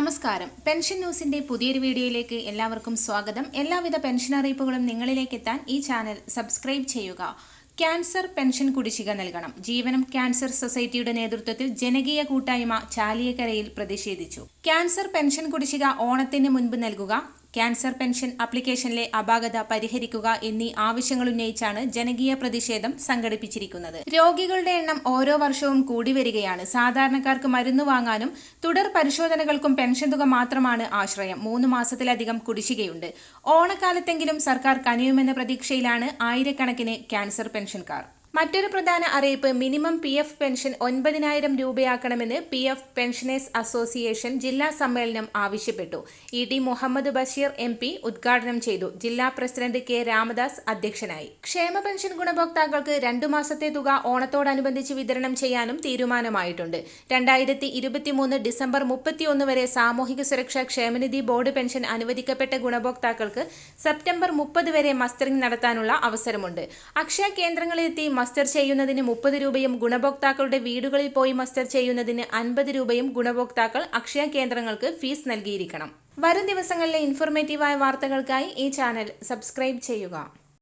നമസ്കാരം. പെൻഷൻ ന്യൂസിന്റെ പുതിയൊരു വീഡിയോയിലേക്ക് എല്ലാവർക്കും സ്വാഗതം. എല്ലാവിധ പെൻഷൻ അറിയിപ്പുകളും നിങ്ങളിലേക്ക് എത്താൻ ഈ ചാനൽ സബ്സ്ക്രൈബ് ചെയ്യുക. ക്യാൻസർ പെൻഷൻ കുടിശ്ശിക നൽകണം. ജീവനം ക്യാൻസർ സൊസൈറ്റിയുടെ നേതൃത്വത്തിൽ ജനകീയ കൂട്ടായ്മ ചാലിയക്കരയിൽ പ്രതിഷേധിച്ചു. ക്യാൻസർ പെൻഷൻ കുടിശ്ശിക ഓണത്തിന് മുൻപ് നൽകുക. ക്യാൻസർ പെൻഷൻ ആപ്ലിക്കേഷനിലെ അപാകത പരിഹരിക്കുക എന്നീ ആവശ്യങ്ങൾ ഉന്നയിച്ചാണ് ജനകീയ പ്രതിഷേധം സംഘടിപ്പിച്ചിരിക്കുന്നത്. രോഗികളുടെ എണ്ണം ഓരോ വർഷവും കൂടി വരികയാണ്. സാധാരണക്കാർക്ക് മരുന്ന് വാങ്ങാനും തുടർ പരിശോധനകൾക്കും പെൻഷൻ തുക മാത്രമാണ് ആശ്രയം. മൂന്ന് മാസത്തിലധികം കുടിശ്ശികയുണ്ട്. ഓണക്കാലത്തെങ്കിലും സർക്കാർ കനിയുമെന്ന പ്രതീക്ഷയിലാണ് ആയിരക്കണക്കിന് ക്യാൻസർ പെൻഷൻകാർ. മറ്റൊരു പ്രധാന അറിയിപ്പ് മിനിമം പി എഫ് പെൻഷൻ ഒൻപതിനായിരം രൂപയാക്കണമെന്ന് പി എഫ് പെൻഷനേഴ്സ് അസോസിയേഷൻ ജില്ലാ സമ്മേളനം ആവശ്യപ്പെട്ടു. E T Muhammad Basheer M P ഉദ്ഘാടനം ചെയ്തു. ജില്ലാ പ്രസിഡന്റ് കെ രാമദാസ് അധ്യക്ഷനായി. ക്ഷേമ പെൻഷൻ ഗുണഭോക്താക്കൾക്ക് രണ്ടു മാസത്തെ തുക ഓണത്തോടനുബന്ധിച്ച് വിതരണം ചെയ്യാനും തീരുമാനമായിട്ടുണ്ട്. രണ്ടായിരത്തി ഇരുപത്തിമൂന്ന് ഡിസംബർ മുപ്പത്തിയൊന്ന് വരെ സാമൂഹിക സുരക്ഷാ ക്ഷേമനിധി ബോർഡ് പെൻഷൻ അനുവദിക്കപ്പെട്ട ഗുണഭോക്താക്കൾക്ക് സെപ്റ്റംബർ മുപ്പത് വരെ മസ്റ്ററിംഗ് നടത്താനുള്ള അവസരമുണ്ട്. അക്ഷയ കേന്ദ്രങ്ങളിലെത്തി മസ്റ്റർ ചെയ്യുന്നതിന് മുപ്പത് രൂപയും ഗുണഭോക്താക്കളുടെ വീടുകളിൽ പോയി മസ്റ്റർ ചെയ്യുന്നതിന് അൻപത് രൂപയും ഗുണഭോക്താക്കൾ അക്ഷയ കേന്ദ്രങ്ങൾക്ക് ഫീസ് നൽകിയിരിക്കണം. വരും ദിവസങ്ങളിലെ ഇൻഫോർമേറ്റീവായ വാർത്തകൾക്കായി ഈ ചാനൽ സബ്സ്ക്രൈബ് ചെയ്യുക.